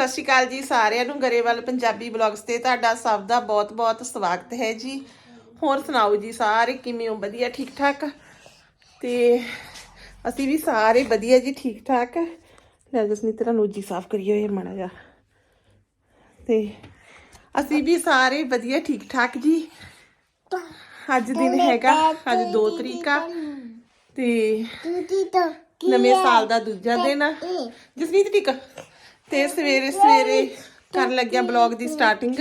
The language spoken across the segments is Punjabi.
ਸਤਿ ਸ਼੍ਰੀ ਅਕਾਲ ਜੀ ਸਾਰਿਆਂ ਨੂੰ ਗਰੇਵਾਲ ਪੰਜਾਬੀ ਬਲੌਗਸ ਤੇ ਤੁਹਾਡਾ ਸਭ ਦਾ ਬਹੁਤ-ਬਹੁਤ ਸਵਾਗਤ ਹੈ ਜੀ। ਹੋਰ ਸੁਣਾਓ ਜੀ ਸਾਰੇ ਕਿਵੇਂ ਹੋ? ਵਧੀਆ ਠੀਕ ਠਾਕ? ਤੇ ਅਸੀਂ ਵੀ ਸਾਰੇ ਵਧੀਆ ਜੀ ਠੀਕ ਠਾਕ? ਲੈ ਜਸਨੀ ਤੇਰਾ ਨੋਜੀ ਸਾਫ਼ ਕਰੀਏ ਇਹ ਮਾੜਾ ਜਾ ਤੇ ਅਸੀਂ ਵੀ ਸਾਰੇ ਵਧੀਆ ਠੀਕ ਠਾਕ ਜੀ। ਅੱਜ ਦਿਨ ਹੈਗਾ ਅੱਜ 2 ਤਰੀਕ ਆ। ਤੇ ਨਵੇਂ ਸਾਲ ਦਾ ਦੂਜਾ ਦਿਨ ਆ। ਜਸਨੀਤ ਠੀਕ ਆ? ਤੇ ਸਵੇਰੇ ਸਵੇਰੇ ਕਰਨ ਲੱਗਿਆ ਬਲੌਗ ਦੀ ਸਟਾਰਟਿੰਗ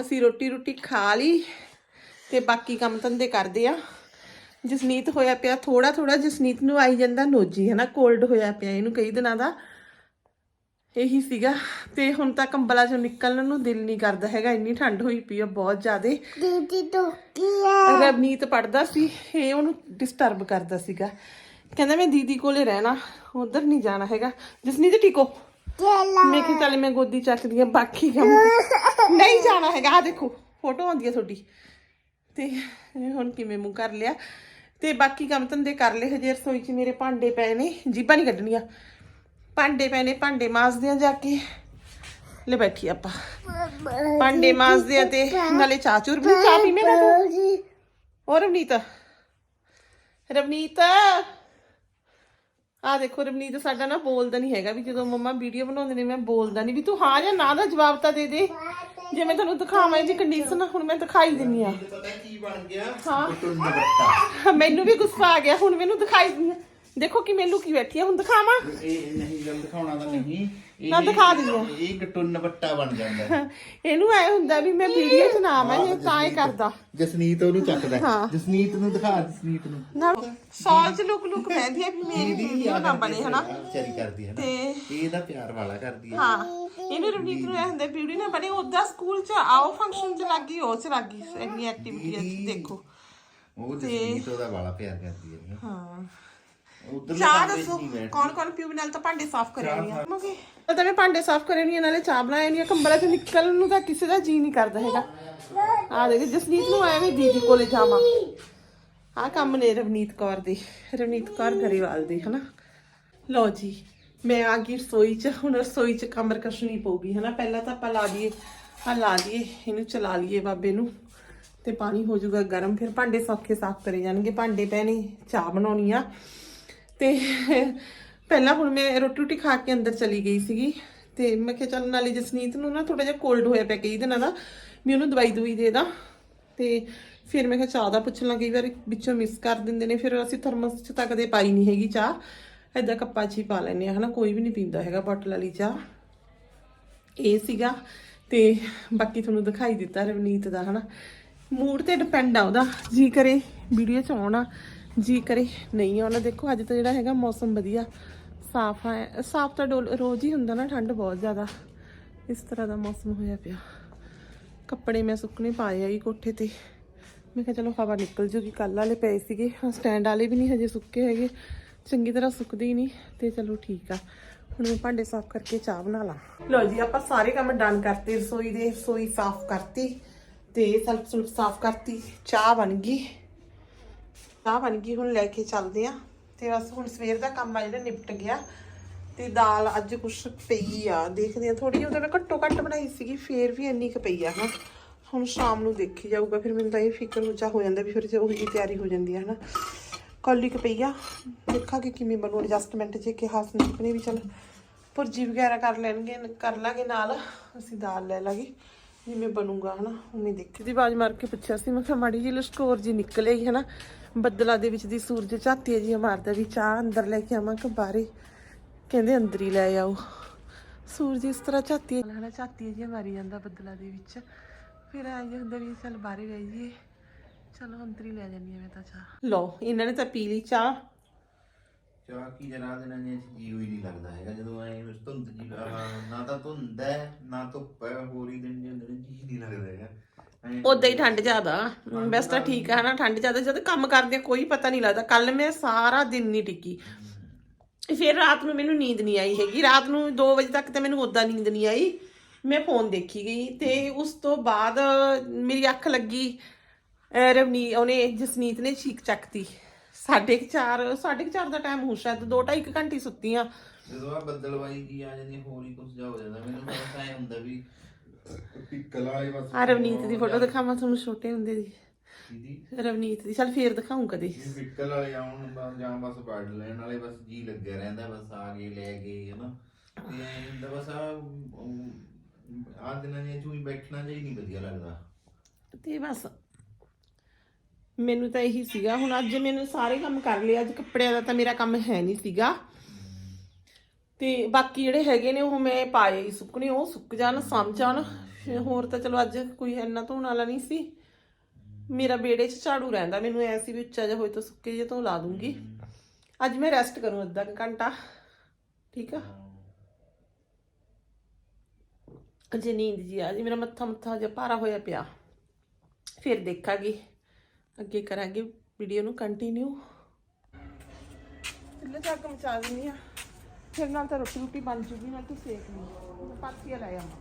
ਅਸੀਂ ਰੋਟੀ ਰੋਟੀ ਖਾ ਲਈ ਤੇ ਬਾਕੀ ਕੰਮ ਧੰਦੇ ਕਰਦੇ ਆ। ਜਸਨੀਤ ਹੋਇਆ ਪਿਆ ਥੋੜਾ ਥੋੜਾ ਜਸਨੀਤ ਨੂੰ ਆਈ ਜਾਂਦਾ ਨੋਜੀ ਹੈ ਨਾ ਕੋਲਡ ਹੋਇਆ ਪਿਆ ਇਹਨੂੰ ਕਈ ਦਿਨਾਂ ਦਾ। ਇਹੀ ਸੀਗਾ ਤੇ ਹੁਣ ਤਾਂ ਕੰਬਲਾਂ ਚੋਂ ਨਿਕਲਣ ਨੂੰ ਦਿਲ ਨਹੀਂ ਕਰਦਾ ਹੈਗਾ ਇੰਨੀ ਠੰਡ ਹੋਈ ਪਈ ਆ ਬਹੁਤ ਜ਼ਿਆਦੇ। ਦੀਦੀ ਤੋਂ ਕੀ ਆ। ਰਵਨੀਤ ਪੜਦਾ ਸੀ ਇਹ ਉਹਨੂੰ ਡਿਸਟਰਬ ਕਰਦਾ ਸੀਗਾ। ਕਹਿੰਦਾ ਮੈਂ ਦੀਦੀ ਕੋਲੇ ਰਹਿਣਾ ਉਧਰ ਨਹੀਂ ਜਾਣਾ ਹੈਗਾ। ਜਸਨੀਤ ਠੀਕੋ ਚਲਾ ਮੈਂ ਕਿਹਾ ਚੱਲ ਮੈਂ ਗੋਦੀ ਚੱਕਦੀ ਆ ਬਾਕੀ ਕੰਮ ਨਹੀਂ ਜਾਣਾ ਹੈਗਾ ਆ ਦੇਖੋ ਫੋਟੋ ਆਉਂਦੀ ਆ ਤੁਹਾਡੀ। ਤੇ ਹੁਣ ਕਿਵੇਂ ਮੂੰਹ ਕਰ ਲਿਆ? ਤੇ ਬਾਕੀ ਕੰਮ ਧੰਦੇ ਕਰ ਲਏ ਹਜੇ ਰਸੋਈ 'ਚ ਮੇਰੇ ਭਾਂਡੇ ਪਏ ਨੇ ਜੀਬਾਂ ਨਹੀਂ ਕੱਢਣੀਆਂ। ਭਾਂਡੇ ਪਏ ਨੇ ਭਾਂਡੇ ਮਾਜ਼ਦੇ ਆ ਜਾ ਕੇ। ਲੈ ਬੈਠੀ ਆਪਾਂ। ਭਾਂਡੇ ਮਾਜ਼ਦੇ ਆ ਤੇ ਨਾਲੇ ਚਾਹ ਚੂਰ ਵੀ ਚਾਹ ਪੀਵੇਂ ਨਾ ਤੂੰ? ਹੋਰ ਰਵਨੀਤ? ਰਵਨੀਤ? ਆ ਦੇਖੋ ਰਵਨੀਤ ਸਾਡਾ ਨਾ ਬੋਲਦਾ ਨਹੀਂ ਹੈਗਾ ਵੀ ਜਦੋਂ ਮੰਮਾ ਵੀਡੀਓ ਬਣਾਉਂਦੇ ਨੇ ਮੈਂ ਬੋਲਦਾ ਨਹੀਂ ਵੀ ਤੂੰ ਹਾਂ ਜਾਂ ਨਾ ਦਾ ਜਵਾਬ ਤਾਂ ਦੇ ਦੇ। ਜੇ ਮੈਂ ਤੁਹਾਨੂੰ ਦਿਖਾਵਾਂ ਇਹਦੀ ਕੰਡੀਸ਼ਨ ਹੁਣ ਮੈਂ ਦਿਖਾਈ ਦਿੰਨੀ ਆ। ਪਤਾ ਕੀ ਬਣ ਗਿਆ? ਹਾਂ। ਮੈਨੂੰ ਵੀ ਗੁੱਸਾ ਆ ਗਿਆ ਹੁਣ ਮੈਨੂੰ ਦਿਖਾਈ ਦਿੰਨੀ ਆ। ਦੇਖੋ ਕਿਵੇਂ ਲੁਕੀ ਬੈਠੀ ਆ ਹੁਣ ਦਿਖਾਵਾਂ? ਇਹ ਨਹੀਂ ਗੱਲ ਦਿਖਾਉਣਾ ਤਾਂ ਨਹੀਂ। ਇਹ ਦਿਖਾ ਦਿੰਦੀ। ਇਹ ਇੱਕ ਟੁੰਨ ਬੱਟਾ ਬਣ ਜਾਂਦਾ। ਇਹਨੂੰ ਐ ਹੁੰਦਾ ਵੀ ਮੈਂ ਵੀਡੀਓ 'ਚ ਨਾ ਆਵਾਂ ਇਹ ਤਾਂ ਇਹ ਕਰਦਾ। ਜਸਨੀਤ ਉਹਨੂੰ ਚੱਕਦਾ। ਹੈ। ਹਾਂ। ਜਸਨੀਤ ਨੂੰ ਦਿਖਾ ਜਸਨੀਤ ਨੂੰ। ਨਾ ਸੌਲ 'ਚ ਲੁਕ ਲੁਕ ਬੈਠੀ ਆ ਵੀ ਮੇਰੀ ਵੀਡੀਓ ਨਾ ਬਣੇ ਹਨਾ? ਵਿਚਾਰੀ ਕਰਦੀ ਹੈ ਨਾ। ਤੇ ਇਹ ਇਹਦਾ ਪਿਆਰ ਵਾਲਾ ਕਰਦੀ ਹੈ। ਹਾਂ ਇਹਨੂੰ ਰਵਨੀਤ ਨੂੰ ਹੁੰਦਾ ਵੀਡੀਓ ਨਾ ਬਣੇ ਉਹਦਾ ਸਕੂਲ 'ਚ ਆਓ ਫੰਕਸ਼ਨ 'ਚ ਲੱਗੀ ਉਹ 'ਚ ਲੱਗੀ ਇੰਨੀ ਐਕਟੀਵਿਟੀ ਹੈ ਦੇਖੋ। ਉਹ ਜਸਨੀਤ ਉਹਦਾ ਵਾਲਾ ਪਿਆਰ ਕਰਦੀ ਹੈ। ਹਾਂ। ਉਧਰ ਚਾਹ ਦੱਸੋ ਕੌਣ ਕੌਣ ਪੀਊ ਨਾਲ ਤਾਂ ਭਾਂਡੇ ਸਾਫ਼ ਕਰੇ ਨਹੀਂ ਆ। ਮੋਗੇ। ਤਾਂ ਮੈਂ ਭਾਂਡੇ ਸਾਫ਼ ਕਰੇ ਨਹੀਂ ਨਾਲੇ ਚਾਹ ਬਣਾਏ ਨਹੀਂ ਕੰਬਲਾਂ ਚੋਂ ਨਿਕਲਣ ਨੂੰ ਤਾਂ ਕਿਸੇ ਦਾ ਜੀ ਨਹੀਂ ਕਰਦਾ ਹੈਗਾ। ਆ ਦੇਖ ਜਸਨੀਤ ਨੂੰ ਆਇਆ ਵੀ ਦੀਦੀ ਕੋਲੇ ਜਾਵਾਂ। ਆ ਕੰਮ ਨੇ ਰਵਨੀਤ ਕੌਰ ਦੇ। ਰਵਨੀਤ ਕੌਰ ਗਰੇਵਾਲ ਦੇ ਹਨਾ? ਲਓ ਜੀ ਮੈਂ ਆ ਗਈ ਰਸੋਈ 'ਚ। ਹੁਣ ਰਸੋਈ 'ਚ ਕਮਰ ਕਸ਼ਣੀ ਪਊਗੀ ਹਨਾ? ਪਹਿਲਾਂ ਤਾਂ ਆਪਾਂ ਲਾ ਦਈਏ ਆ ਲਾ ਦਈਏ ਇਹਨੂੰ ਚਲਾ ਲਈਏ ਬਾਬੇ ਨੂੰ। ਤੇ ਪਾਣੀ ਹੋ ਜਾਊਗਾ ਗਰਮ ਫਿਰ ਭਾਂਡੇ ਸੌਖੇ ਸਾਫ਼ ਕਰੇ ਜਾਣਗੇ। ਭਾਂਡੇ ਪੈਣੇ ਚਾਹ ਬਣਾਉਣੀ ਆ। ਤੇ ਪਹਿਲਾਂ ਹੁਣ ਮੈਂ ਰੋਟੀ ਰੋਟੀ ਖਾ ਕੇ ਅੰਦਰ ਚਲੀ ਗਈ ਸੀਗੀ ਤੇ ਮੈਂ ਕਿਹਾ ਚੱਲ ਨਾਲੇ ਜਸਨੀਤ ਨੂੰ ਨਾ ਥੋੜਾ ਜਿਹਾ ਕੋਲਡ ਹੋਇਆ ਪਿਆ ਕਈ ਦਿਨਾਂ ਦਾ ਵੀ ਉਹਨੂੰ ਦਵਾਈ ਦਵਾਈ ਦੇ ਦਾਂ। ਤੇ ਫਿਰ ਮੈਂ ਕਿਹਾ ਚਾਹ ਦਾ ਪੁੱਛ ਲਾਂ ਕਈ ਵਾਰ ਵਿੱਚੋਂ ਮਿਸ ਕਰ ਦਿੰਦੇ ਨੇ, ਫਿਰ ਅਸੀਂ ਥਰਮਸ 'ਚ ਤਾਂ ਕਦੇ ਪਾਈ ਨਹੀਂ ਹੈਗੀ ਚਾਹ। ਐਦਾਂ ਕੱਪਾਂ 'ਚ ਹੀ ਪਾ ਲੈਂਦੇ ਆ ਹਨਾ, ਕੋਈ ਵੀ ਨਹੀਂ ਪੀਂਦਾ ਹੈਗਾ ਬੋਟਲ ਵਾਲੀ ਚਾਹ। ਇਹ ਸੀਗਾ ਤੇ ਬਾਕੀ ਤੁਹਾਨੂੰ ਦਿਖਾਈ ਦਿੱਤਾ ਰਵਨੀਤ ਦਾ ਹਨਾ। ਮੂਡ ਤੇ ਡਿਪੈਂਡ ਆ ਉਹਦਾ, ਜੀ ਕਰੇ ਵੀਡੀਓ ਚ ਆਉਣਾ। ਜੀ ਕਰੇ। ਨਹੀਂ ਆਉਣਾ ਦੇਖੋ, ਅੱਜ ਤਾਂ ਜਿਹੜਾ ਹੈਗਾ ਮੌਸਮ ਵਧੀਆ। ਸਾਫ਼ ਹੈ ਸਾਫ਼ ਤਾਂ ਡੋਲ- ਰੋਜ਼ ਹੀ ਹੁੰਦਾ ਨਾ, ਠੰਡ ਬਹੁਤ ਜ਼ਿਆਦਾ। ਇਸ ਤਰ੍ਹਾਂ ਦਾ ਮੌਸਮ ਹੋਇਆ ਪਿਆ। ਕੱਪੜੇ ਮੈਂ ਸੁੱਕਣੇ ਪਾਏ ਆਈ ਕੋਠੇ ਤੇ। ਮੈਂ ਕਿਹਾ, ਚਲੋ, ਹਵਾ ਨਿਕਲ ਜੂਗੀ। ਕੱਲ ਵਾਲੇ ਪਏ ਸੀਗੇ। ਸਟੈਂਡ ਵਾਲੇ ਵੀ ਨਹੀਂ ਹਜੇ ਸੁੱਕੇ ਹੈਗੇ। ਚੰਗੀ ਤਰ੍ਹਾਂ ਸੁੱਕਦੇ ਹੀ ਨਹੀਂ, ਤੇ ਚਲੋ ਠੀਕ ਆ। ਹੁਣ ਮੈਂ ਭਾਂਡੇ ਸਾਫ਼ ਕਰਕੇ ਚਾਹ ਬਣਾ ਲਾਂ। ਲਓ ਜੀ, ਆਪਾਂ ਸਾਰੇ ਕੰਮ ਡਨ ਕਰਤੇ। ਰਸੋਈ ਦੇ ਰਸੋਈ ਸਾਫ਼ ਕਰਤੀ ਤੇ ਸਲਫ ਸੁਲਫ ਸਾਫ਼ ਕਰਤੀ। ਚਾਹ ਬਣ ਗਈ। ਚਾਹ ਬਣ ਗਈ, ਹੁਣ ਲੈ ਕੇ ਚੱਲਦੇ ਆ ਤੇ ਬਸ ਹੁਣ ਸਵੇਰ ਦਾ ਕੰਮ ਆ ਜਿਹੜਾ ਨਿਪਟ ਗਿਆ। ਤੇ ਦਾਲ ਅੱਜ ਕੁਛ ਪਈ ਆ, ਦੇਖਦੇ ਆ ਥੋੜੀ ਉਹਦਾ ਮੈਂ ਘੱਟੋ ਘੱਟ ਬਣਾਈ ਸੀਗੀ, ਫੇਰ ਵੀ ਇੰਨੀ ਕੁ ਪਈ ਆ ਹਨਾ। ਹੁਣ ਸ਼ਾਮ ਨੂੰ ਦੇਖੀ ਜਾਊਗਾ, ਫਿਰ ਮੈਨੂੰ ਤਾਂ ਇਹ ਫਿਕਰ ਹੋ ਜਾ ਹੋ ਜਾਂਦਾ ਵੀ ਫਿਰ ਜੇ ਉਹੀ ਜਿਹੀ ਤਿਆਰੀ ਹੋ ਜਾਂਦੀ ਹੈ ਹਨਾ। ਕੌਲੀ ਕੁ ਪਈ ਆ, ਦੇਖਾਂਗੇ ਕਿਵੇਂ ਬਣੂ ਐਡਜਸਟਮੈਂਟ ਜੇ ਕਿਹਾ ਹਸਨਦੀਪ ਨੇ ਵੀ ਚੱਲ, ਭੁਰਜੀ ਵਗੈਰਾ ਕਰ ਲੈਣਗੇ, ਕਰ ਲਾਂਗੇ ਨਾਲ, ਅਸੀਂ ਦਾਲ ਲੈ ਲਾਂਗੇ। ਜਿਵੇਂ ਬਣੂਗਾ ਹਨਾ? ਉਵੇਂ ਦੇਖੀ। ਦੀ ਬਾਜ ਮਾਰ ਕੇ ਪੁੱਛਿਆ ਸੀ ਮੈਂ ਕਿਹਾ ਮਾੜੀ ਜਿਹੀ ਲਸ਼ਕੋਰ ਜੀ ਨਿਕਲੇਗੀ ਹਨਾ? ਬੱਦਲਾਂ ਦੇ ਵਿੱਚ ਦੀ ਸੂਰਜ ਝਾਤੀ ਜੀ ਮਾਰਦਾ ਵੀ ਚਾਹ ਅੰਦਰ ਲੈ ਕੇ ਆਵਾਂ ਕਿ ਬਾਹਰੇ? ਕਹਿੰਦੇ ਅੰਦਰ ਹੀ ਲੈ ਆਓ। ਸੂਰਜ ਇਸ ਤਰ੍ਹਾਂ ਝਾਤੀ ਹਨਾ ਝਾਤੀ ਜੀ ਮਾਰੀ ਜਾਂਦਾ ਬੱਦਲਾਂ ਦੇ ਵਿੱਚ। ਫਿਰ ਆਈ ਹੁੰਦਾ ਵੀ ਚੱਲ ਬਾਹਰੇ ਰਹਿ ਜੀਏ ਚਲੋ ਅੰਦਰ ਹੀ ਲੈ ਜਾਂਦੀ ਹਾਂ ਮੈਂ ਤਾਂ ਚਾਹ। ਲਓ ਇਹਨਾਂ ਨੇ ਤਾਂ ਪੀ ਲਈ ਚਾਹ। ਚਾਹ ਕੀ ਜਰਾ ਦਿਨਾਂ ਨੇ ਜੀ ਹੋਈ ਨਹੀਂ ਲੱਗਦਾ ਹੈਗਾ। ਜਦੋਂ ਐ ਧੁੰਦ ਜੀ ਨਾ ਤਾਂ ਧੁੰਦ ਹੈ ਨਾ ਧੁੱਪ ਹੈ ਹੋਰ ਹੀ ਦਿਨ ਜਿਹੇ ਹੁੰਦੇ ਨੇ ਜੀ ਨਹੀਂ ਲੱਗਦਾ ਹੈਗਾ। ਉਦਾਂ ਹੀ ਠੰਡ ਜ਼ਿਆਦਾ। ਵੈਸੇ ਤਾਂ ਠੀਕ ਆ ਹਨਾ ਠੰਡ ਜ਼ਿਆਦਾ। ਜਦ ਕੰਮ ਕਰਦੇ ਕੋਈ ਪਤਾ ਨਹੀਂ ਲੱਗਦਾ। ਕੱਲ ਮੈਂ ਸਾਰਾ ਦਿਨ ਨਹੀਂ ਟਿੱਕੀ। ਫਿਰ ਰਾਤ ਨੂੰ ਮੈਨੂੰ ਨੀਂਦ ਨਹੀਂ ਆਈ ਹੈਗੀ। ਰਾਤ ਨੂੰ 2 ਵਜੇ ਤੱਕ ਤੇ ਮੈਨੂੰ ਉਦਾਂ ਨੀਂਦ ਨਹੀਂ ਆਈ। ਮੈਂ ਫੋਨ ਦੇਖੀ ਗਈ ਤੇ ਉਸ ਤੋਂ ਬਾਅਦ ਮੇਰੀ ਅੱਖ ਲੱਗੀ। ਰਵਨੀ ਉਹਨੇ ਜਸਨੀਤ ਨੇ ਛੀਕ ਚੱਕਤੀ। ਸਾਢੇ ਕੁ ਚਾਰ ਸਾਢੇ ਕੁ ਚਾਰ ਦਾ ਟਾਈਮ ਹੋ ਸ਼ਾਇਦ 2 2.5 ਘੰਟੇ ਸੁੱਤੀ ਆ ਜਦੋਂ ਆ ਬੱਦਲਵਾਈ ਜੀ ਆ ਜਾਂਦੀ ਹੋਰ ਹੀ ਕੁਝ ਜਾ ਹੋ ਜਾਂਦਾ। ਮੈਨੂੰ ਬਸ ਐ ਹੁੰਦਾ ਵੀ ਪਿੱਕਲ ਵਾਲੇ ਬਸ ਆ ਰਵਨੀਤ ਦੀ ਫੋਟੋ ਦਿਖਾਵਾਂ ਤੁਹਾਨੂੰ ਛੋਟੇ ਹੁੰਦੇ ਦੀ। ਦੀਦੀ ਰਵਨੀਤ ਦੀ ਚੱਲ ਫੇਰ ਦਿਖਾਉਂ ਕਦੇ। ਪਿੱਕਲ ਵਾਲੇ ਆਉਣ ਬਸ ਜਾਂ ਬਸ ਪੜ ਲੈਣ ਵਾਲੇ ਬਸ ਜੀ ਲੱਗਿਆ ਰਹਿੰਦਾ ਬਸ ਆ ਗਏ ਲੈ ਗਏ ਹਨਾ। ਤੇ ਐਂ ਹੁੰਦਾ ਬਸ ਆ ਆ ਦਿਨਾਂ ਦੀਆਂ ਚੂਈ ਬੈਠਣਾ ਜਾਈ ਨਹੀਂ ਵਧੀਆ ਲੱਗਦਾ। ਤੇ ਬਸ ਮੈਨੂੰ ਤਾਂ ਇਹੀ ਸੀਗਾ, ਹੁਣ ਅੱਜ ਮੈਨੂੰ ਸਾਰੇ ਕੰਮ ਕਰ ਲਏ, ਅੱਜ ਕੱਪੜਿਆਂ ਦਾ ਤਾਂ ਮੇਰਾ ਕੰਮ ਹੈ ਨਹੀਂ ਸੀਗਾ। ਤੇ ਬਾਕੀ ਜਿਹੜੇ ਹੈਗੇ ਨੇ, ਉਹ ਮੈਂ ਪਾਏ ਹੀ ਸੁੱਕਣੇ, ਉਹ ਸੁੱਕ ਜਾਣ ਸਮਝ ਜਾਣ। ਹੋਰ ਤਾਂ ਚਲੋ ਅੱਜ ਕੋਈ ਇੰਨਾ ਧੋਣ ਵਾਲਾ ਨਹੀਂ ਸੀ। ਮੇਰਾ ਬੇੜੇ 'ਚ ਝਾੜੂ ਰਹਿੰਦਾ, ਮੈਨੂੰ ਐ ਸੀ ਵੀ ਉੱਚਾ ਜਿਹਾ ਹੋਏ ਤਾਂ ਸੁੱਕੇ ਜੇ ਤੋਂ ਲਾ ਦੂੰਗੀ। ਅੱਜ ਮੈਂ ਰੈਸਟ ਕਰੂੰ ਅੱਧਾ ਕੁ ਘੰਟਾ, ਠੀਕ ਆ? ਅਜੇ ਨੀਂਦ ਜੀ ਆ ਜੀ ਮੇਰਾ ਮੱਥਾ ਮੱਥਾ ਜਿਹਾ ਭਾਰਾ ਹੋਇਆ ਪਿਆ। ਫਿਰ ਦੇਖਾਂਗੇ। ਅੱਗੇ ਕਰਾਂਗੇ ਵੀਡੀਓ ਨੂੰ ਕੰਟੀਨਿਊ ਚੁੱਲ੍ਹੇ ਤੇ ਅੱਗ ਮਚਾ ਦਿੰਦੀ ਆ। ਫਿਰ ਨਾਲ ਤਾਂ ਰੋਟੀ ਰੋਟੀ ਬਣ ਜੂਗੀ, ਨਾਲ ਤੂੰ ਸੇਕ ਲਈ। ਮੈਂ ਲੈ ਆਵਾਂ।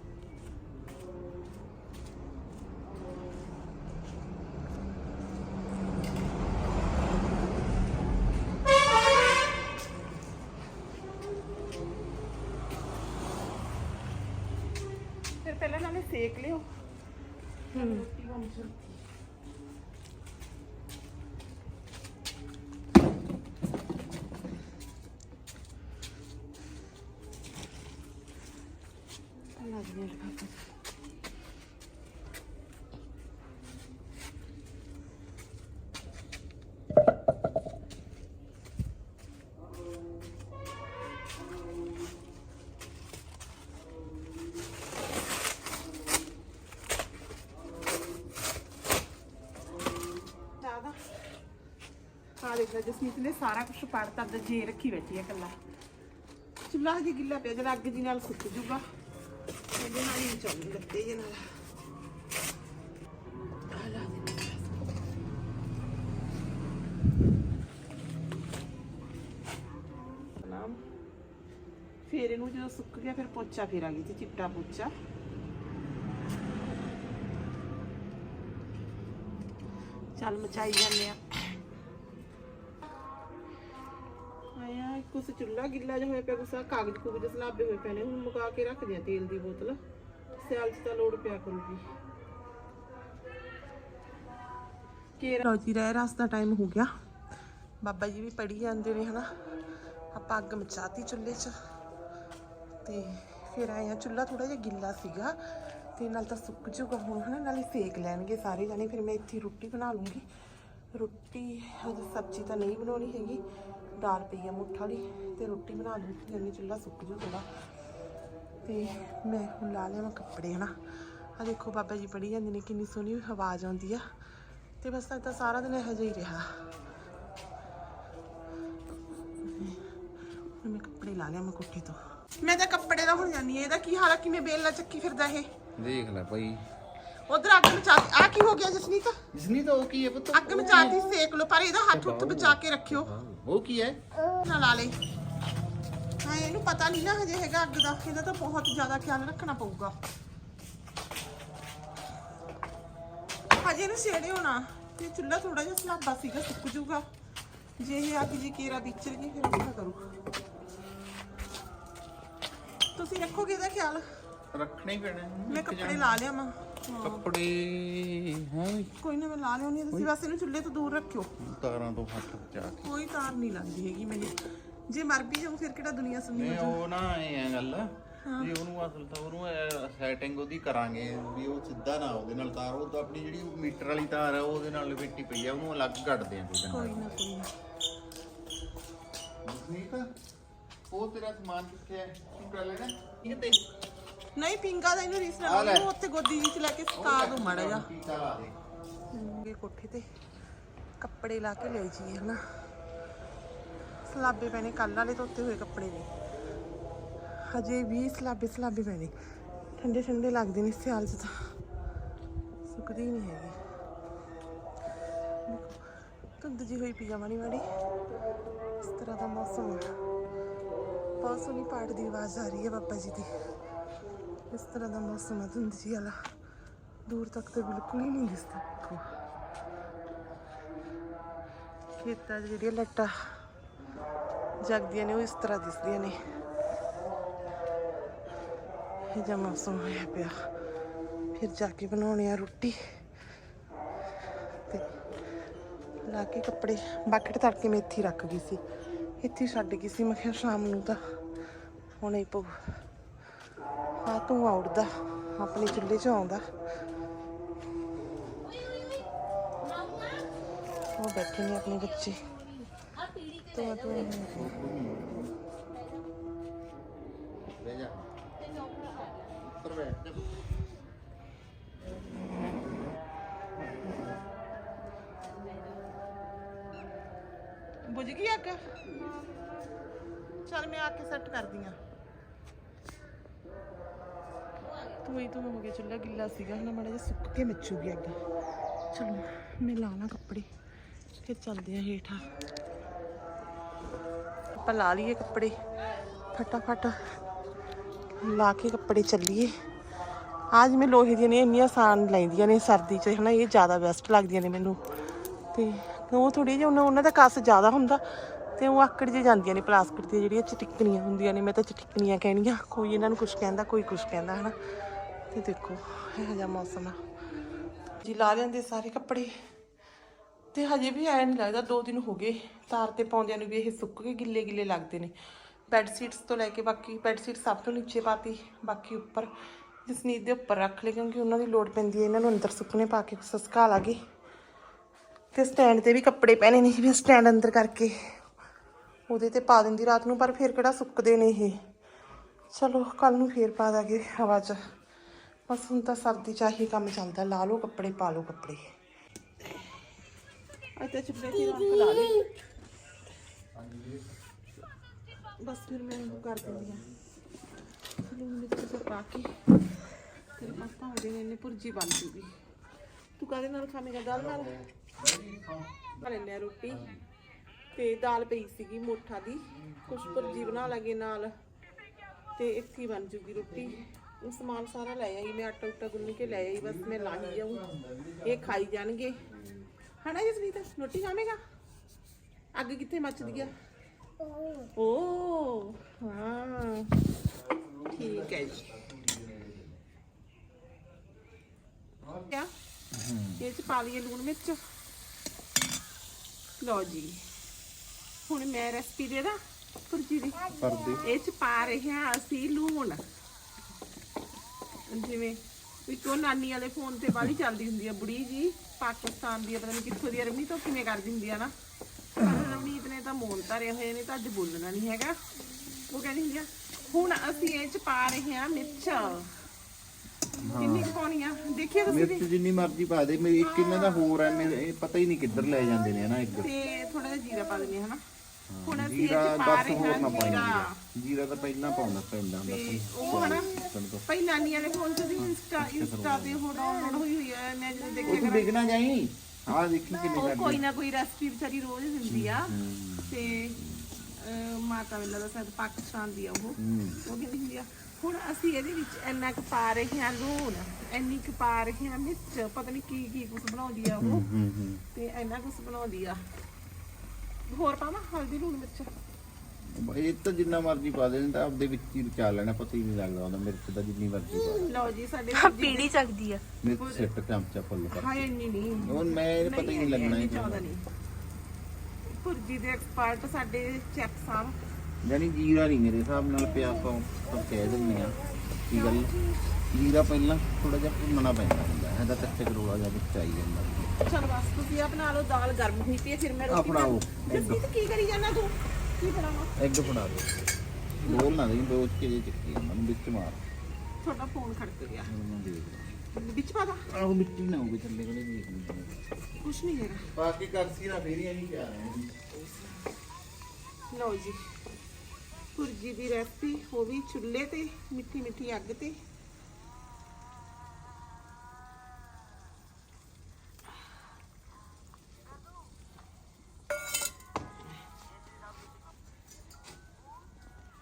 ਫਿਰ ਪਹਿਲਾਂ ਨਾਲੇ ਸੇਕ ਲਿਓ। ਰੋਟੀ ਬਣ ਜੂਗੀ। ਹਾਂ ਜਸਮੀਤ ਨੇ ਸਾਰਾ ਕੁਝ ਪੜਤਾ ਤੇ ਜੇ ਰੱਖੀ ਬੈਠੀ ਹੈ ਕੱਲਾ ਚੁੱਲ੍ਹਾ ਜੀ ਗਿੱਲਾ ਪਿਆ ਜਦ ਅੱਗ ਦੀ ਨਾਲ ਸੁੱਕ ਜੂਗਾ। ਇਹਦੇ ਨਾਲ ਹੀ ਚੱਲ ਲੱਤੇ ਜੇ ਨਾਲ। ਫਿਰ ਇਹਨੂੰ ਜਦੋਂ ਸੁੱਕ ਗਿਆ, ਫਿਰ ਪੋਚਾ ਫੇਰਾਂਗੇ ਤੇ ਚਿੱਟਾ ਪੋਚਾ। ਚੱਲ ਮਚਾਈ ਜਾਂਦੇ ਆ। ਆਇਆ ਕੁਛ ਚੁੱਲਾ ਗਿੱਲਾ ਜਿਹਾ ਹੋਇਆ ਪਿਆ ਕੁਛ ਆਹ ਕਾਗਜ਼ ਕੁਗਜ਼ ਸਲਾਬੇ ਹੋਏ ਪਏ ਨੇ ਹੁਣ ਮੁਕਾ ਕੇ ਰੱਖ ਦਿਆਂ ਤੇਲ ਦੀ ਬੋਤਲ ਸਿਆਲ ਚ ਤਾਂ ਲੋੜ ਪਿਆ ਕਰੂਗੀ ਕੇ ਲਓ ਜੀ ਰਹਿ ਰਸ ਦਾ ਟਾਈਮ ਹੋ ਗਿਆ ਬਾਬਾ ਜੀ ਵੀ ਪੜੀ ਜਾਂਦੇ ਨੇ ਹਨਾ ਆਪਾਂ ਅੱਗ ਮਚਾਤੀ ਚੁੱਲ੍ਹੇ 'ਚ ਤੇ ਫਿਰ ਆਏ ਆ ਚੁੱਲ੍ਹਾ ਥੋੜਾ ਜਿਹਾ ਗਿੱਲਾ ਸੀਗਾ ਤੇ ਨਾਲ ਤਾਂ ਸੁੱਕ ਜੂਗਾ ਹੁਣ ਹਨਾ ਨਾਲੇ ਸੇਕ ਲੈਣਗੇ ਸਾਰੇ ਜਾਣੇ ਫਿਰ ਮੈਂ ਇੱਥੇ ਹੀ ਰੋਟੀ ਬਣਾ ਲੂੰਗੀ ਰੋਟੀ ਹਜੇ ਸਬਜ਼ੀ ਤਾਂ ਨਹੀਂ ਬਣਾਉਣੀ ਹੈਗੀ ਦਾਲ ਪਈ ਆ ਮੁੱਠ ਵਾਲੀ ਤੇ ਰੋਟੀ ਬਣਾ ਲੂੰਗੀ ਜੰਨੀ ਚੁੱਲ੍ਹਾ ਸੁੱਕ ਜੂ ਥੋੜਾ ਤੇ ਮੈਂ ਹੁਣ ਲਾ ਲਿਆ ਮੈਂ ਕੱਪੜੇ ਹਨਾ। ਆ ਦੇਖੋ ਬਾਬਾ ਜੀ ਪੜੀ ਜਾਂਦੇ ਨੇ ਕਿੰਨੀ ਸੋਹਣੀ ਆਵਾਜ਼ ਆਉਂਦੀ ਆ। ਤੇ ਬਸ ਅੱਜ ਤਾਂ ਸਾਰਾ ਦਿਨ ਇਹੋ ਜਿਹਾ ਹੀ ਰਿਹਾ। ਮੈਂ ਕੱਪੜੇ ਲਾ ਲਿਆ ਮੈਂ ਕੋਠੇ ਤੋਂ। ਮੈਂ ਤਾਂ ਕੱਪੜੇ ਦਾ ਹੁਣ ਜਾਨੀ ਆ ਇਹਦਾ ਕੀ ਹਾਲ ਆ? ਕਿਵੇਂ ਬੇਲ ਨਾਲ ਚੱਕੀ ਫਿਰਦਾ ਇਹ? ਦੇਖ ਲੈ ਭਾਈ। ਉਧਰ ਅੱਗ ਮਚਾ ਆ ਕੀ ਹੋ ਗਿਆ ਜਸਨੀਤ? ਜਿਸਨੀ ਤਾਂ ਉਹ ਕੀ ਹੈ ਪੁੱਤ? ਅੱਗ ਮਚਾਤੀ ਸੇਕ ਲੋ ਪਰ ਇਹਦਾ ਹੱਥ ਉੱਤ ਬਚਾ ਕੇ ਰੱਖਿਓ। ਉਹ ਕੀ ਹੈ? ਨਾ ਲਾ ਲੈ। ਹਾਂ ਇਹਨੂੰ ਪਤਾ ਨਹੀਂ ਨਾ ਹਜੇ ਹੈਗਾ ਅੱਗ ਦਾ। ਇਹਦਾ ਤਾਂ ਬਹੁਤ ਜ਼ਿਆਦਾ ਖਿਆਲ ਰੱਖਣਾ ਪਊਗਾ। ਹਜੇ ਇਹਨੂੰ ਛੇੜਿਓ ਨਾ ਤੇ ਚੁੱਲ੍ਹਾ ਥੋੜਾ ਜਿਹਾ ਸਲਾਬਾ ਸੀਗਾ ਸੁੱਕ ਜੂਗਾ ਜੇ ਇਹ ਅੱਗ ਜੀ ਕੇਰਾ ਵਿਚਰ ਗਈ ਫਿਰ ਔਖਾ ਕਰੂ ਤੁਸੀਂ ਰੱਖੋਗੇ ਇਹਦਾ ਖਿਆਲ? ਰੱਖਣੇ ਪੈਣੇ। ਮੈਂ ਕੱਪੜੇ ਲਾ ਲਿਆ ਮਾਂ ਕੱਪੜੇ ਹੈ? ਕੋਈ ਨਾ ਮੈਂ ਲਾ ਲਿਆਉਣੀ ਤੁਸੀਂ ਬਸ ਇਹਨੂੰ ਚੁੱਲ੍ਹੇ ਤੋਂ ਦੂਰ ਰੱਖਿਓ। ਤਾਰਾਂ ਤੋਂ ਹੱਥ ਬਚਾ ਕੇ। ਕੋਈ ਤਾਰ ਨਹੀਂ ਲੱਗਦੀ ਹੈਗੀ ਮੈਨੂੰ। ਜੇ ਮਰ ਵੀ ਜਾਊ ਫਿਰ ਕਿਹੜਾ ਦੁਨੀਆ ਸੁਣਨੀ ਨਹੀਂ ਉਹ ਨਾ ਇਹ ਹੈ ਗੱਲ ਵੀ ਉਹਨੂੰ ਅਸਲ ਤਾਂ ਉਹਨੂੰ ਸੈਟਿੰਗ ਉਹਦੀ ਕਰਾਂਗੇ ਵੀ ਉਹ ਸਿੱਧਾ ਨਾ ਉਹਦੇ ਨਾਲ ਤਾਰ ਉਹ ਤਾਂ ਆਪਣੀ ਜਿਹੜੀ ਮੀਟਰ ਵਾਲੀ ਤਾਰ ਹੈ ਉਹਦੇ ਨਾਲ ਲਪੇਟੀ ਪਈ ਆ ਉਹਨੂੰ ਅਲੱਗ ਕੱਢਦੇ ਆ ਕੋਈ ਕੋਈ ਨਾ ਕੋਈ ਨਾ। ਠੀਕ ਆ। ਉਹ ਤੇਰਾ ਸਮਾਨ ਕਿੱਥੇ ਹੈ ਤੂੰ ਕਰ ਲੈਣਾ। ਇਹ ਤੇ ਨਹੀਂ ਪਿੰਗਾ ਦਾ ਇਹਨੂੰ ਰੀਸ ਲੈ। ਉਹਨੂੰ ਉੱਥੇ ਗੋਦੀ ਵਿੱਚ ਲੈ ਕੇ ਸੁਕਾ ਦੋ ਮਾੜਾ ਜਾ ਇਹ ਕੋਠੇ ਤੇ ਕੱਪੜੇ ਲਾ ਕੇ ਲੈ ਜੀ ਹਨਾ। ਸਲਾਬੇ ਪੈਣੇ ਕੱਲ ਵਾਲੇ ਧੋਤੇ ਹੋਏ ਕੱਪੜੇ ਨੇ। ਹਜੇ ਵੀ ਸਲਾਬੇ ਸਲਾਬੇ ਪੈਣੇ। ਠੰਡੇ ਠੰਡੇ ਲੱਗਦੇ ਨੇ ਸਿਆਲ ਚ ਤਾਂ। ਸੁੱਕਦੇ ਹੀ ਨਹੀਂ ਹੈਗੇ। ਧੁੰਦ ਜੀ ਹੋਈ ਪਈ ਆ ਮਾੜੀ ਮਾੜੀ। ਇਸ ਤਰ੍ਹਾਂ ਦਾ ਮੌਸਮ ਬਹੁਤ ਸੋਹਣੀ ਪਾਠ ਦੀ ਆਵਾਜ਼ ਆ ਰਹੀ ਹੈ ਬਾਬਾ ਜੀ ਦੀ। ਇਸ ਤਰ੍ਹਾਂ ਦਾ ਮੌਸਮ ਆ ਧੁੰਦ ਵਾਲਾ। ਦੂਰ ਤੱਕ ਤਾਂ ਬਿਲਕੁਲ ਹੀ ਨਹੀਂ ਦਿਸਦਾ ਦੇਖੋ। ਖੇਤਾਂ 'ਚ ਜਿਹੜੀਆਂ ਲੱਟਾਂ ਜਗਦੀਆਂ ਨੇ, ਉਹ ਇਸ ਤਰ੍ਹਾਂ ਦਿਸਦੀਆਂ ਨੇ। ਇਹ ਜਿਹਾ ਮੌਸਮ ਹੋਇਆ ਪਿਆ। ਫਿਰ ਜਾ ਕੇ ਬਣਾਉਣੀ ਆ ਰੋਟੀ ਤੇ ਲਾ ਕੇ ਕੱਪੜੇ। ਬਾਕਟ ਤੜਕੇ ਮੈਂ ਇੱਥੇ ਰੱਖ ਗਈ ਸੀ। ਇੱਥੇ ਛੱਡ ਗਈ ਸੀ। ਮੈਂ ਕਿਹਾ ਸ਼ਾਮ ਨੂੰ ਤਾਂ ਹੁਣੇ ਪਊ। ਆ ਤੂੰ ਆਉੜਦਾ ਆਪਣੇ ਚੁੱਲ੍ਹੇ 'ਚ ਆਉਂਦਾ। ਉਹ ਬੈਠੇ ਨੇ ਆਪਣੇ ਬੱਚੇ। ਤੂੰ ਤੂੰ ਲੈ ਜਾ। ਉੱਪਰ ਬੈਠ ਜਾ ਬੁਝ ਗਈ ਅੱਗ? ਚਲ ਮੈਂ ਆ ਕੇ ਸੈੱਟ ਕਰਦੀ ਆ। ਤੂੰ ਹੀ ਹੋ ਗਿਆ ਚੁੱਲ੍ਹਾ ਗਿੱਲਾ ਸੀਗਾ ਨਾ ਮਾੜਾ ਜਿਹਾ ਸੁੱਕ ਕੇ ਮੱਚੂਗੀ ਅੱਗ। ਚਲੋ, ਮੈਂ ਲਾਵਾਂ ਕੱਪੜੇ, ਫਿਰ ਚੱਲਦੇ ਆ ਹੇਠਾਂ। ਆਪਾਂ ਲਾ ਲਈਏ ਕੱਪੜੇ, ਫਟਾਫਟ ਲਾ ਕੇ ਕੱਪੜੇ ਚੱਲੀਏ। ਅੱਜ ਮੈਂ ਲੋਹੇ ਦੀਆਂ ਨੇ, ਇੰਨੀਆਂ ਆਸਾਨ ਲੈਂਦੀਆਂ ਨੇ ਸਰਦੀ 'ਚ, ਹਨਾ, ਇਹ ਜ਼ਿਆਦਾ ਬੈਸਟ ਲੱਗਦੀਆਂ ਨੇ ਮੈਨੂੰ। ਤੇ ਉਹ ਥੋੜੀ ਜਿਹੀ ਉਹਨਾਂ ਉਹਨਾਂ ਦਾ ਕਸ ਜ਼ਿਆਦਾ ਹੁੰਦਾ, ਤੇ ਉਹ ਆਕੜ ਜੇ ਜਾਂਦੀਆਂ ਨੇ ਪਲਾਸਟਿਕ ਦੀਆਂ ਜਿਹੜੀਆਂ ਚਟਿਕਣੀਆਂ ਹੁੰਦੀਆਂ ਨੇ, ਮੈਂ ਤਾਂ ਚਟਿਕਣੀਆਂ ਕਹਿਣੀਆਂ, ਕੋਈ ਇਹਨਾਂ ਨੂੰ ਕੁਝ ਕਹਿੰਦਾ, ਕੋਈ ਕੁਝ ਕਹਿੰਦਾ, ਹਨਾ। ਤੇ ਦੇਖੋ, ਇਹੋ ਜਿਹਾ ਮੌਸਮ ਆ। ਜੀ ਲਾ ਲੈਂਦੇ ਸਾਰੇ ਕੱਪੜੇ। ਤੇ ਹਜੇ ਵੀ ਐ ਨਹੀਂ ਲੱਗਦਾ, ਦੋ ਦਿਨ ਹੋ ਗਏ, ਤਾਰ ਤੇ ਪਾਉਂਦਿਆਂ ਨੂੰ ਵੀ ਇਹ ਸੁੱਕ ਕੇ ਗਿੱਲੇ ਗਿੱਲੇ ਲੱਗਦੇ ਨੇ। ਬੈੱਡ ਸ਼ੀਟਸ ਤੋਂ ਲੈ ਕੇ ਬਾਕੀ ਬੈੱਡ ਸ਼ੀਟ ਸਭ ਤੋਂ ਨੀਚੇ ਪਾਤੀ, ਬਾਕੀ ਉੱਪਰ। ਜਸਨੀਤ ਦੇ ਉੱਪਰ ਰੱਖ ਲਏ, ਕਿਉਂਕਿ ਉਹਨਾਂ ਦੀ ਲੋੜ ਪੈਂਦੀ ਹੈ, ਇਹਨਾਂ ਨੂੰ ਅੰਦਰ ਸੁੱਕਣੇ ਪਾ ਕੇ ਸਸਕਾ ਲਾਗੇ। ਤੇ ਸਟੈਂਡ ਤੇ ਵੀ ਕੱਪੜੇ ਪਹਿਨੇ ਨਹੀਂ ਵੀ ਸਟੈਂਡ ਅੰਦਰ ਕਰਕੇ। ਉਹਦੇ ਤੇ ਪਾ ਦਿੰਦੀ ਰਾਤ ਨੂੰ, ਪਰ ਫਿਰ ਕਿਹੜਾ ਸੁੱਕਦੇ ਨੇ ਇਹ। ਚਲੋ ਕੱਲ ਨੂੰ ਫੇਰ ਪਾ ਦਾਂਗੇ ਹਵਾ 'ਚ। ਬਸ ਹੁਣ ਤਾਂ ਸਰਦੀ 'ਚ ਆਹੀ ਕੰਮ ਚੱਲਦਾ, ਲਾ ਲਓ ਕੱਪੜੇ, ਪਾ ਲਓ ਕੱਪੜੇ। ਅੱਜ ਚੁੱਪੇ ਕੀ ਰੌਣਕ ਲਾ ਲਈ। ਬਸ ਫਿਰ ਮੈਂ ਉਹ ਕਰ ਦਿੰਦੀ ਆ ਲੂਣ ਮਿਰਚ ਸਭ ਪਾ ਕੇ ਤੇ ਪਾਪਾ ਹੋ ਜਾਣੇ ਨੇ ਭੁਰਜੀ ਬਣ ਜੂਗੀ। ਤੂੰ ਕਾਹਦੇ ਨਾਲ ਖਾਵੇਂਗਾ, ਦਾਲ ਨਾਲ? ਬਣਾ ਲੈਂਦੇ ਰੋਟੀ। ਤੇ ਦਾਲ ਪਈ ਸੀਗੀ ਮੋਠਾ ਦੀ। ਕੁਛ ਭੁਰਜੀ ਬਣਾ ਲਾਂਗੇ ਨਾਲ। ਤੇ ਇੱਥੇ ਹੀ ਬਣ ਜੂਗੀ ਰੋਟੀ। ਸਮਾਨ ਸਾਰਾ ਲੈ ਆਈ ਮੈਂ ਆਟਾ ਉਟਾ ਗੁੰਨ ਕੇ ਲੈ ਆਈ ਬਸ ਮੈਂ ਲਾਹੀ ਜਾਊਂ ਇਹ ਖਾਈ ਜਾਣਗੇ। ਹਨਾ ਜਸਨੀਤ ਰੋਟੀ ਖਾਵੇਂਗਾ? ਅੱਗ ਕਿੱਥੇ ਮੱਚਦੀ ਆ? ਓ ਠੀਕ ਹੈ ਜੀ। ਕਿਆ? ਇਹ ਚ ਪਾ ਲਈਏ ਲੂਣ ਮਿਰਚ। ਲਓ ਜੀ। ਹੁਣ ਮੈਂ ਰੈਸਪੀ ਦੇ ਦਾਂ ਪੁਰਜੀ ਦੀ? ਇਹ ਚ ਪਾ ਰਹੇ ਹਾਂ ਅਸੀਂ ਲੂਣ। ਜਿਵੇਂ ਉਹ ਨਾਨੀ ਵਾਲੇ ਫੋਨ ਤੇ ਬਾਲੀ ਚੱਲਦੀ ਹੁੰਦੀ ਆ ਬੁੜੀ ਜੀ ਪਾਕਿਸਤਾਨ ਦੀ ਆ, ਪਤਾ ਨਹੀਂ ਕਿੱਥੋਂ ਦੀ ਆ, ਰਮੀ ਤੋਂ ਕਿਵੇਂ ਕਰਦੀ ਹੁੰਦੀ ਆ ਨਾ। ਰਮਨੀਤ ਨੇ ਤਾਂ ਮੋਲ ਧਰੇ ਹੋਏ ਨੇ ਤਾਂ ਅੱਜ ਬੋਲਣਾ ਨਹੀਂ ਹੈਗਾ। ਉਹ ਕਹਿੰਦੀ ਹੁੰਦੀ ਆ ਹੁਣ ਅਸੀਂ ਇਹ ਚ ਪਾ ਰਹੇ ਹਾਂ ਮਿਰਚ। ਕਿੰਨੀ ਕੁ ਪਾਉਣੀ ਆ? ਦੇਖਿਆ ਤੁਸੀਂ ਮਿਰਚ ਜਿੰਨੀ ਮਰਜ਼ੀ ਪਾ ਦੇ ਮੇਰੇ ਇੱਕ ਇਹਨਾਂ ਦਾ ਹੋਰ ਹੈ ਮੇਰੇ ਇਹ ਪਤਾ ਹੀ ਨਹੀਂ ਕਿੱਧਰ ਲੈ ਜਾਂਦੇ ਨੇ ਨਾ ਇੱਕ। ਤੇ ਥੋੜਾ ਜਿਹਾ ਜੀਰਾ ਪਾ ਦਿੰਦੇ ਹਾਂ ਹਨਾ। ਹੁਣ ਅਸੀਂ ਇਹ ਜੀਰਾ ਚ ਪਾ ਬਸ ਰਹੇ ਹੋਰ ਨਾ ਹਾਂ ਜੀਰਾ। ਜੀਰਾ। ਤਾਂ ਪਹਿਲਾਂ ਪਾਉਂਦਾ ਪੈਂਦਾ ਹੁੰਦਾ ਤੇ ਉਹ ਹਨਾ ਤੋਂ। ਭਾਈ ਨਾਨੀ ਵਾਲੇ ਫੋਨ ਵੀ ਇੰਸਟਾ ਇੰਸਟਾ ਤੇ ਉਹ ਡਾਊਨਲੋਡ ਹੋਈ ਹੋਈ ਹੈ ਮੈਂ ਜਦੋਂ ਉਹ ਦੇਖਿਆ ਤੂੰ ਦੇਖਣਾ ਜਾਈ। ਆਹ ਦੇਖੀ ਕਿੰਨੀ ਉਹ ਕਰਦੀ ਕੋਈ ਨਾ ਕੋਈ ਰੈਸਪੀ ਵਿਚਾਰੀ ਰੋਜ਼ ਦਿੰਦੀ ਆ। ਤੇ ਅਹ, ਮਾਤਾ ਵੇਲਾ ਦਾ ਸ਼ਾਇਦ ਪਾਕਿਸਤਾਨ ਦੀ ਆ ਉਹ। ਉਹ ਕਹਿੰਦੀ ਹੁੰਦੀ ਆ? ਹੁਣ ਅਸੀਂ ਇਹਦੇ ਵਿੱਚ ਇੰਨਾ ਕੁ ਪਾ ਰਹੇ ਹਾਂ ਲੂਣ ਇੰਨੀ ਕੁ ਪਾ ਰਹੇ ਹਾਂ ਮਿਰਚ ਪਤਾ ਨਹੀਂ ਕੀ ਕੀ ਕੁਝ ਬਣਾਉਂਦੀ ਆ ਉਹ। ਤੇ ਇੰਨਾ ਕੁਝ ਬਣਾਉਂਦੀ ਆ। ਹੋਰ ਪਾਵਾਂ? ਹਲਦੀ ਲੂਣ ਮਿਰਚ। ਇਹ ਤਾਂ ਜਿੰਨਾ ਮਰਜ਼ੀ ਪਾ ਦੇ ਤਾਂ ਆਪਦੇ ਵਿੱਚ ਹੀ ਰਚਾ ਲੈਣਾ ਪਤਾ ਹੀ ਨਹੀਂ ਲੱਗਦਾ ਉਹਦਾ ਮਿਰਚ ਦਾ ਜਿੰਨੀ ਮਰਜ਼ੀ ਪਾ ਦੇ। ਲਓ ਜੀ ਸਾਡੇ ਪੀੜੀ ਚੱਕਦੀ ਆ। ਮਿਰਚ ਸਿੱਟ ਚਮਚਾ ਫੁੱਲ ਕਰ ਹਾਏ ਇੰਨੀ ਨਹੀਂ। ਹੁਣ ਮੈਂ ਇਹ ਪਤਾ ਹੀ ਨਹੀਂ ਲੱਗਣਾ ਇਹ ਚਾਹਦਾ ਨਹੀਂ। ਭੁਰਜੀ ਦੇ ਐਕਸਪਰਟ ਸਾਡੇ ਚੈਫ ਸਾਹਿਬ ਜਾਨੀ ਜੀਰਾ ਨਹੀਂ ਮੇਰੇ ਹਿਸਾਬ ਨਾਲ ਪਿਆ ਆਪਾਂ ਆਪਾਂ ਕਹਿ ਦਿੰਦੇ ਆ ਕੀ ਗੱਲ ਜੀਰਾ ਪਹਿਲਾਂ ਥੋੜਾ ਜਿਹਾ ਭੁੰਨਣਾ ਪੈਂਦਾ ਹੁੰਦਾ ਇਹਦਾ ਕੱਚਾ ਕਰੋਲਾ ਜਿਹਾ ਵਿੱਚ ਆਈ ਜਾਂਦਾ। ਚਲ ਬਸ ਤੁਸੀਂ ਆ ਬਣਾ ਲਓ ਦਾਲ ਗਰਮ ਹੋਈ ਪਈ ਹੈ ਫਿਰ ਮੈਂ ਆਹ ਰੋਟੀ ਬਣਾਓ, ਬਣਾ- ਜਸਮੀਤ ਕੀ ਕਰੀ ਜਾਣਾ ਤੂੰ? ਕੀ ਬਣਾਵਾਂ? ਐਗ ਫੜਾ ਦੇ ਬੋਲ ਨਾ ਦੇਈਂ ਬੋਚ ਕੇ ਜੇ ਚੱਕੀ ਮੈਨੂੰ ਵਿੱਚ ਮਾਰ। ਤੁਹਾਡਾ ਫੋਨ ਖੜਕ ਗਿਆ। ਮੈਨੂੰ ਦੇਖ ਲੈ ਵਿੱਚ ਪਾ ਦਾ? ਆਹ ਮਿੱਟੀ ਨਾ ਹੋਵੇ ਥੱਲੇ ਕੋਲੇ ਦੇਖ ਲਈ ਕੁਛ ਨਹੀਂ ਹੈਗਾ। ਪਾ ਕੇ ਕਰਸੀ ਨਾ ਫੇਰੀ ਨਹੀਂ ਪਿਆ ਲਓ ਜੀ ਭੁਰਜੀ ਦੀ ਰੈਸਪੀ ਉਹ ਵੀ ਚੁੱਲ੍ਹੇ ਤੇ ਮਿੱਠੀ ਮਿੱਠੀ ਅੱਗ ਤੇ।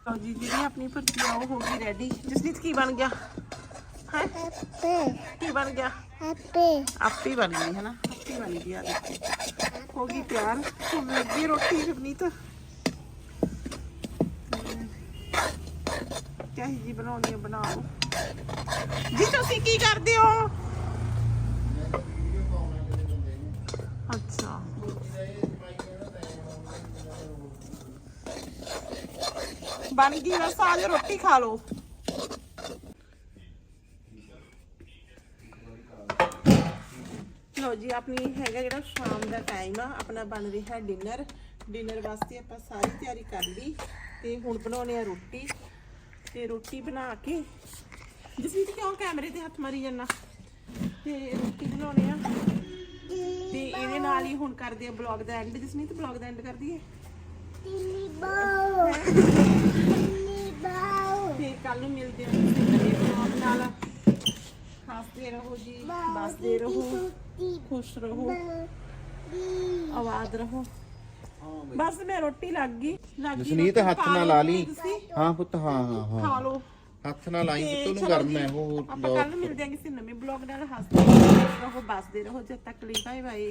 ਲਓ ਜੀ ਜਿਹੜੀ ਆਪਣੀ ਭੁਰਜੀ ਆ ਉਹ ਹੋ ਗਈ ਰੈਡੀ ਜਸਨੀਤ ਕੀ ਬਣ ਗਿਆ? ਹੈ? ਹੈਪੀ ਕੀ ਬਣ ਗਿਆ? ਹੈਪੀ ਆਪੀ ਬਣ ਗਈ ਹੈ ਨਾ ਆਪੀ ਬਣ ਗਈ ਆ ਦੇਖੋ। ਹੋ ਗਈ ਤਿਆਰ। ਹੁਣ ਲੱਗੀ ਰੋਟੀ ਜਪਨੀਤ ਚਾਹੀ ਜੀ ਬਣਾਉਣੀ ਬਣਾ ਲਓ ਜੀ ਤੁਸੀਂ ਕੀ ਕਰਦੇ ਹੋ? ਬਣ ਗਈ ਬਸ ਆ ਜਾਓ ਰੋਟੀ ਖਾ ਲਓ। ਲਓ ਜੀ ਆਪਣੀ ਹੈਗਾ ਜਿਹੜਾ ਸ਼ਾਮ ਦਾ ਟਾਈਮ ਆ ਆਪਣਾ ਬਣ ਰਿਹਾ ਡਿਨਰ ਡਿਨਰ ਵਾਸਤੇ ਆਪਾਂ ਸਾਰੀ ਤਿਆਰੀ ਕਰ ਲਈ ਤੇ ਹੁਣ ਬਣਾਉਣੇ ਆ ਰੋਟੀ। ਤੇ ਰੋਟੀ ਬਣਾ ਕੇ ਜਸਵੀਰ ਕਿਉਂ ਕੈਮਰੇ ਤੇ ਹੱਥ ਮਾਰੀ ਜਾਂਦਾ। ਤੇ ਰੋਟੀ ਬਣਾਉਣੇ ਆ। ਤੇ ਇਹਦੇ ਨਾਲ ਹੀ ਹੁਣ ਕਰਦੇ ਆ ਬਲੌਗ ਦਾ ਐਂਡ ਜਸਮੀਤ ਬਲੌਗ ਦਾ ਐਂਡ ਕਰਦੀ ਹੈ? ਤੇ ਕੱਲ ਨੂੰ ਮਿਲਦੇ ਹਾਂ ਕਿਸੇ ਨਵੇਂ ਬਲੌਗ ਨਾਲ। ਹੱਸਦੇ ਰਹੋ ਜੀ ਬਸਦੇ ਰਹੋ ਖੁਸ਼ ਰਹੋ ਆਵਾਜ਼ ਰਹੋ। ਬਸ ਮੈਂ ਰੋਟੀ ਲੱਗ ਗਈ। ਲੱਗ ਗਈ ਜਸਨੀਤ ਰੋਟੀ, ਹੱਥ ਖਾ ਲਓ ਲਾ ਲਈ। ਤੁਸੀਂ, ਹਾਂ ਪੁੱਤ ਹਾਂ ਹਾਂ ਹਾਂ ਖਾ ਲਓ। ਹੱਥ ਨਾਲ ਲਾਈ ਤੇ ਪੁੱਤ ਨੂੰ ਚਲੋ ਗਰਮ ਜੀ, ਹੈ ਉਹ ਆਪਾਂ ਕੱਲ ਨੂੰ ਮਿਲਦੇ ਹਾਂ ਕਿਸੇ ਨਵੇਂ ਬਲੌਗ ਨਾਲ। ਹੱਸਦੇ ਰਹੋ ਬਸਦੇ ਰਹੋ ਜਦ ਤੱਕ ਲਈ ਬਾਏ ਬਾਏ